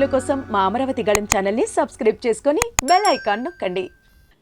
వీడియోల కోసం మా అమరావతి గళం ఛానల్ని సబ్స్క్రైబ్ చేసుకొని బెల్ ఐకాన్ నొక్కండి.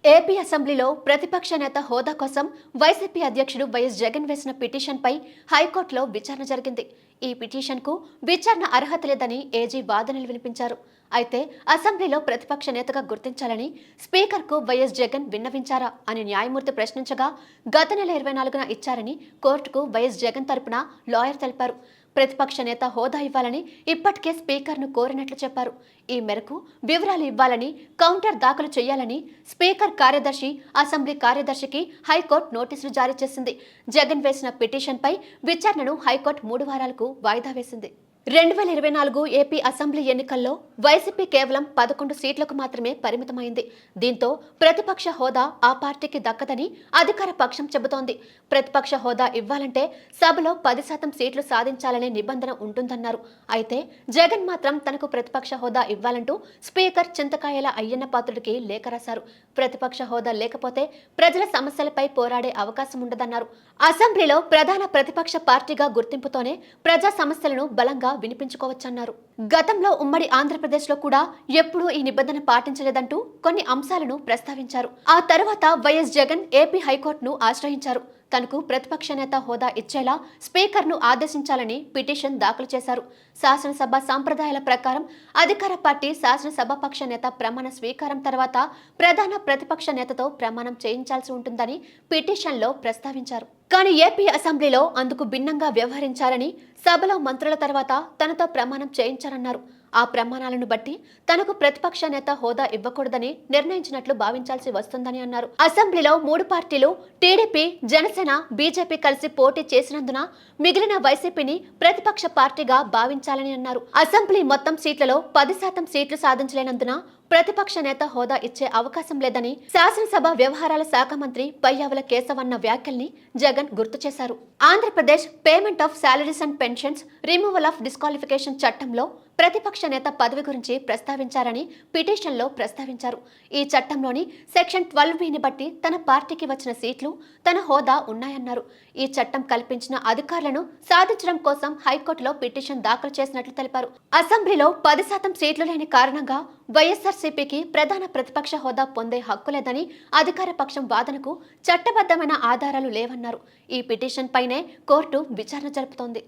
ఏపీ అసెంబ్లీలో ప్రతిపక్ష నేత హోదా కోసం వైసీపీ అధ్యక్షుడు వైఎస్ జగన్ వేసిన పిటిషన్పై హైకోర్టులో విచారణ జరిగింది. ఈ పిటిషన్కు విచారణ అర్హత లేదని ఏజీ వాదనలు వినిపించారు. అయితే అసెంబ్లీలో ప్రతిపక్ష నేతగా గుర్తించాలని స్పీకర్కు వైఎస్ జగన్ విన్నవించారా అని న్యాయమూర్తి ప్రశ్నించగా గత నెల ఇరవై నాలుగున ఇచ్చారని కోర్టుకు వైఎస్ జగన్ తరపున లాయర్ తెలిపారు. ప్రతిపక్ష నేత హోదా ఇవ్వాలని ఇప్పటికే స్పీకర్ను కోరినట్లు చెప్పారు. ఈ మేరకు వివరాలు ఇవ్వాలని కౌంటర్ దాఖలు చేయాలని స్పీకర్ కార్యదర్శి అసెంబ్లీ కార్యదర్శికి హైకోర్టు నోటీసులు జారీ చేసింది. జగన్ వేసిన పిటిషన్పై విచారణను హైకోర్టు మూడు వారాలకు వాయిదా వేసింది. రెండు వేల ఇరవై నాలుగు ఏపీ అసెంబ్లీ ఎన్నికల్లో వైసీపీ కేవలం పదకొండు సీట్లకు మాత్రమే పరిమితమైంది. దీంతో ప్రతిపక్ష హోదా ఆ పార్టీకి దక్కదని అధికార పక్షం చెబుతోంది. ప్రతిపక్ష హోదా ఇవ్వాలంటే సభలో పది శాతం సీట్లు సాధించాలనే నిబంధన ఉంటుందన్నారు. అయితే జగన్ మాత్రం తనకు ప్రతిపక్ష హోదా ఇవ్వాలంటూ స్పీకర్ చింతకాయల అయ్యన్న పాత్రుడికి లేఖ రాశారు. ప్రతిపక్ష హోదా లేకపోతే ప్రజల సమస్యలపై పోరాడే అవకాశం ఉండదన్నారు. అసెంబ్లీలో ప్రధాన ప్రతిపక్ష పార్టీగా గుర్తింపుతోనే ప్రజా సమస్యలను బలంగా వినిపించుకోవచ్చన్నారు. గతంలో ఉమ్మడి ఆంధ్రప్రదేశ్లో కూడా ఎప్పుడూ ఈ నిబంధన పాటించలేదంటూ కొన్ని అంశాలను ప్రస్తావించారు. ఆ తర్వాత వైఎస్ జగన్ ఏపీ హైకోర్టును ఆశ్రయించారు. తనకు ప్రతిపక్ష నేత హోదా ఇచ్చేలా స్పీకర్ను ఆదేశించాలని పిటిషన్ దాఖలు చేశారు. శాసనసభ సాంప్రదాయాల ప్రకారం అధికార పార్టీ శాసనసభాపక్ష నేత ప్రమాణ స్వీకారం తర్వాత ప్రధాన ప్రతిపక్ష నేతతో ప్రమాణం చేయించాల్సి ఉంటుందని పిటిషన్లో ప్రస్తావించారు. కానీ ఏపీ అసెంబ్లీలో అందుకు భిన్నంగా వ్యవహరించారని సభలో మంత్రుల తర్వాత తనతో ప్రమాణం చేయించారన్నారు. ఆ ప్రమాణాలను బట్టి తనకు ప్రతిపక్ష నేత హోదా ఇవ్వకూడదని నిర్ణయించినట్లు భావించాల్సి వస్తుందని అన్నారు. అసెంబ్లీలో మూడు పార్టీలు టీడీపీ జనసేన బీజేపీ కలిసి పోటీ చేసినందున మిగిలిన వైసీపీని ప్రతిపక్ష పార్టీగా భావించాలని అన్నారు. అసెంబ్లీ మొత్తం సీట్లలో పది శాతం సీట్లు సాధించలేనందున ప్రతిపక్ష నేత హోదా ఇచ్చే అవకాశం లేదని శాసనసభ వ్యవహారాల శాఖ మంత్రి పయ్యావుల కేశవన్న వ్యాఖ్యల్ని జగన్ గుర్తు చేశారు. Andhra Pradesh payment of salaries and pensions removal of disqualification చట్టంలో ప్రతిపక్ష నేత పదవి గురించి ప్రస్తావించారని పిటిషన్లో ప్రస్తావించారు. ఈ చట్టంలోని సెక్షన్ ట్వెల్వ్ బిని బట్టి తన పార్టీకి వచ్చిన సీట్లు తన హోదా ఉన్నాయన్నారు. ఈ చట్టం కల్పించిన అధికారులను సాధించడం కోసం హైకోర్టులో పిటిషన్ దాఖలు చేసినట్లు తెలిపారు. అసెంబ్లీలో పది శాతం సీట్లు లేని కారణంగా వైఎస్ఆర్సీపీకి ప్రధాన ప్రతిపక్ష హోదా పొందే హక్కు లేదని అధికార పక్షం వాదనకు చట్టబద్ధమైన ఆధారాలు లేవన్నారు. ఈ పిటిషన్ పైనే కోర్టు విచారణ జరుపుతోంది.